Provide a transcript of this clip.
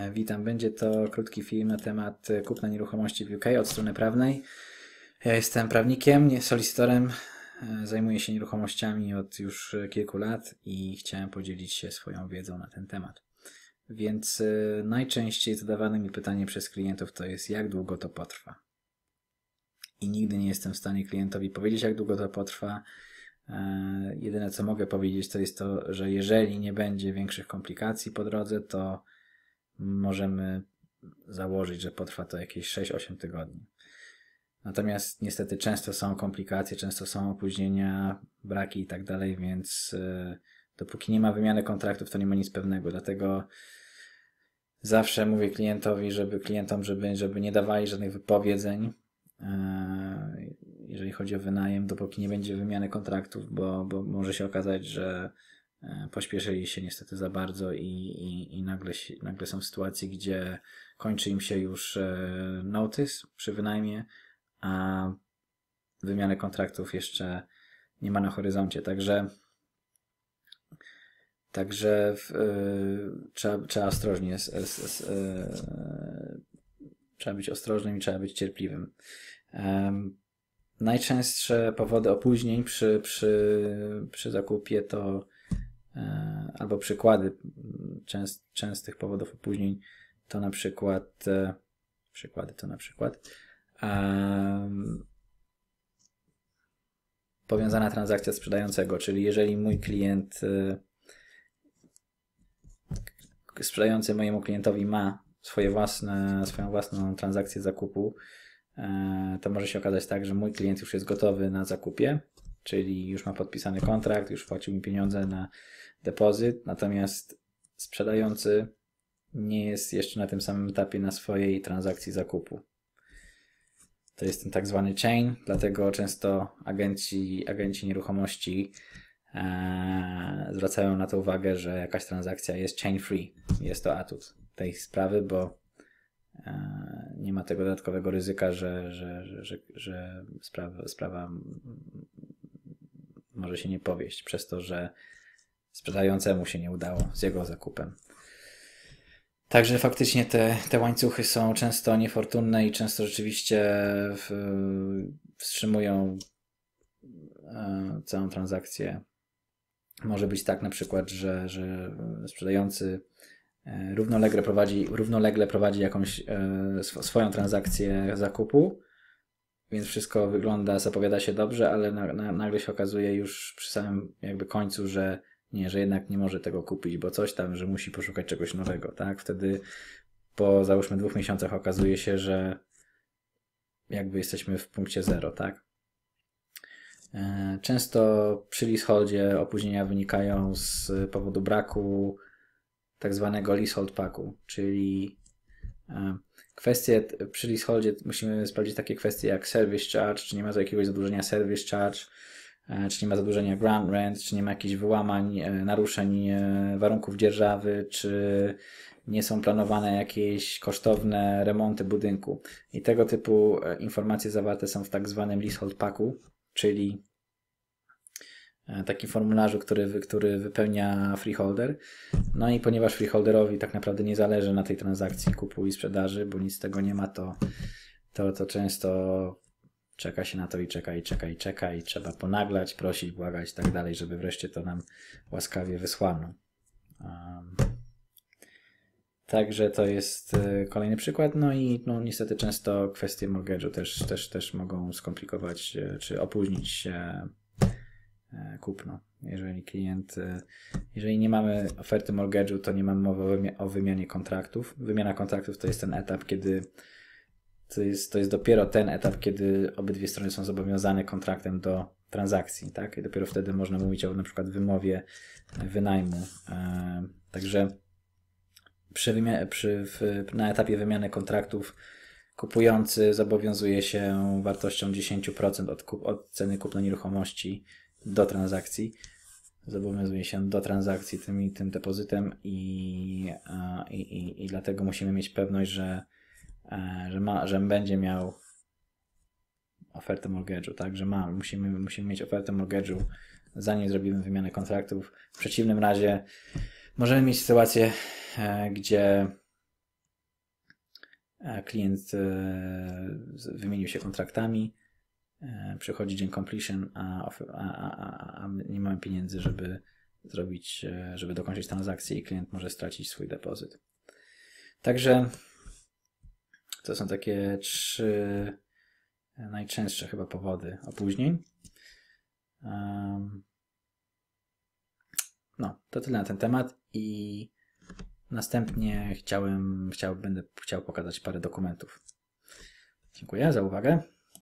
E, witam. Będzie to krótki film na temat e, kupna nieruchomości w UK od strony prawnej. Ja jestem prawnikiem, nie solicitorem. E, zajmuję się nieruchomościami od już kilku lat i chciałem podzielić się swoją wiedzą na ten temat. Więc najczęściej zadawane mi pytanie przez klientów to jest, jak długo to potrwa. I nigdy nie jestem w stanie klientowi powiedzieć, jak długo to potrwa. Jedyne co mogę powiedzieć, to jest to, że jeżeli nie będzie większych komplikacji po drodze, to możemy założyć, że potrwa to jakieś 6-8 tygodni. Natomiast niestety często są komplikacje, często są opóźnienia, braki i tak dalej, więc e, dopóki nie ma wymiany kontraktów, to nie ma nic pewnego. Dlatego zawsze mówię klientowi, żeby klientom, żeby, żeby nie dawali żadnych wypowiedzeń, e, jeżeli chodzi o wynajem, dopóki nie będzie wymiany kontraktów, bo, bo może się okazać, że pośpieszyli się niestety za bardzo i, i, i nagle, nagle są w sytuacji, gdzie kończy im się już e, notice przy wynajmie, a wymiany kontraktów jeszcze nie ma na horyzoncie. Także Także w, y, trzeba, trzeba ostrożnie, y, trzeba być ostrożnym i trzeba być cierpliwym. najczęstsze powody opóźnień przy, przy, przy zakupie to E, albo przykłady częst, częstych powodów opóźnień to na przykład e, przykłady to na przykład um, powiązana transakcja sprzedającego, czyli jeżeli mój klient e, sprzedający mojemu klientowi ma swoje własne, swoją własną transakcję zakupu, to może się okazać tak, że mój klient już jest gotowy na zakupie, czyli już ma podpisany kontrakt, już płacił mi pieniądze na depozyt, natomiast sprzedający nie jest jeszcze na tym samym etapie na swojej transakcji zakupu. To jest ten tak zwany chain, dlatego często agenci, agenci nieruchomości e, zwracają na to uwagę, że jakaś transakcja jest chain free. Jest to atut tej sprawy, bo e, nie ma tego dodatkowego ryzyka, że, że, że, że sprawa, sprawa może się nie powieść, przez to, że sprzedającemu się nie udało z jego zakupem. Także faktycznie te, te łańcuchy są często niefortunne i często rzeczywiście w, wstrzymują e, całą transakcję. Może być tak na przykład, że, że sprzedający e, równolegle prowadzi, równolegle prowadzi jakąś e, swoją transakcję zakupu, więc wszystko wygląda, zapowiada się dobrze, ale na, na, nagle się okazuje już przy samym jakby końcu, że nie, że jednak nie może tego kupić, bo coś tam, że musi poszukać czegoś nowego, tak? Wtedy po załóżmy dwóch miesiącach okazuje się, że jakby jesteśmy w punkcie zero, tak? E, często przy leaseholdzie opóźnienia wynikają z powodu braku tak zwanego leasehold packu, czyli kwestie przy leaseholdzie musimy sprawdzić takie kwestie jak service charge, czy nie ma tu jakiegoś zadłużenia service charge, E, czy nie ma zadłużenia ground rent, czy nie ma jakichś wyłamań, e, naruszeń e, warunków dzierżawy, czy nie są planowane jakieś kosztowne remonty budynku. I tego typu informacje zawarte są w tak zwanym leasehold packu, czyli takim formularzu, który, który wypełnia freeholder. No i ponieważ freeholderowi tak naprawdę nie zależy na tej transakcji kupu i sprzedaży, bo nic z tego nie ma, to, to, to często czeka się na to i czeka i czeka i czeka i trzeba ponaglać, prosić, błagać i tak dalej, żeby wreszcie to nam łaskawie wysłano. Um, także to jest e, kolejny przykład. No i no, niestety często kwestie mortgage'u też, też, też mogą skomplikować e, czy opóźnić e, kupno. Jeżeli klient, jeżeli nie mamy oferty mortgage'u, to nie mamy mowy o wymianie kontraktów. Wymiana kontraktów to jest ten etap, kiedy to jest, to jest dopiero ten etap, kiedy obydwie strony są zobowiązane kontraktem do transakcji, tak? I dopiero wtedy można mówić o na przykład wymowie wynajmu. E, także przy, wymia- przy w, na etapie wymiany kontraktów kupujący zobowiązuje się wartością 10% od, kup, od ceny kupna nieruchomości do transakcji. Zobowiązuje się do transakcji tym, tym depozytem i, i, i, i dlatego musimy mieć pewność, że E, że, ma, że będzie miał ofertę mortgage'u, tak, że ma, musimy, musimy mieć ofertę mortgage'u zanim zrobimy wymianę kontraktów. W przeciwnym razie możemy mieć sytuację, e, gdzie e, klient wymienił się kontraktami, przychodzi dzień completion, a, a, a, a, nie mamy pieniędzy, żeby zrobić, e, żeby dokończyć transakcję i klient może stracić swój depozyt. Także to są takie trzy najczęstsze chyba powody opóźnień. No, to tyle na ten temat i następnie chciałem, chciał, będę chciał pokazać parę dokumentów. Dziękuję za uwagę.